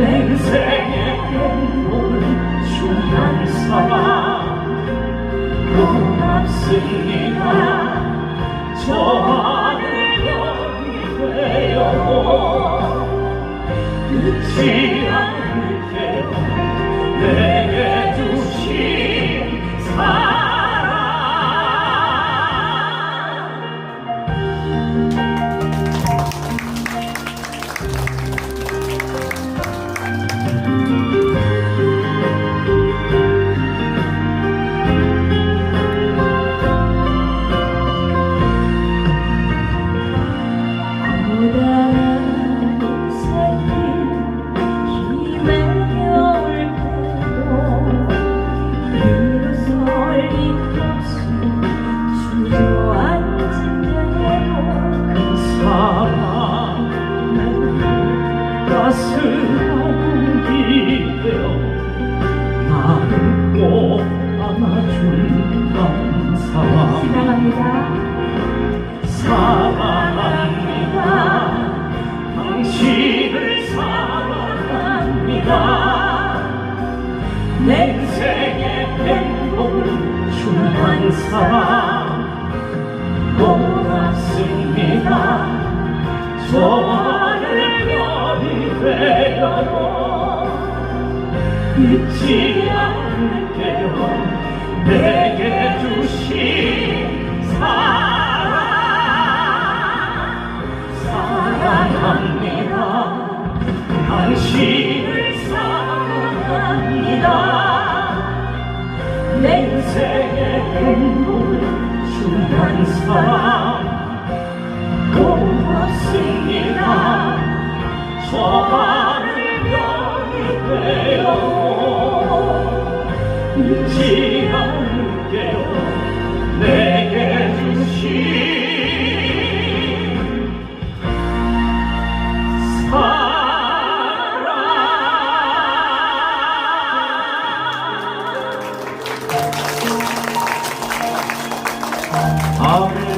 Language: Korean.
인생의 행복을 주할 사람. 또 없으니까 저 안에 영이 되어 그 따스한 기대어 나를 꼭 안아준 감사함 사랑합니다. 당신을 사랑합니다. 내 인생의 행복을 주한 사랑 잊지 않을게요. 내게 주신 사랑 사랑합니다. 당신을 사랑합니다. 내 인생의 행복을 주한 사랑 고맙습니다. 저하 사랑 아멘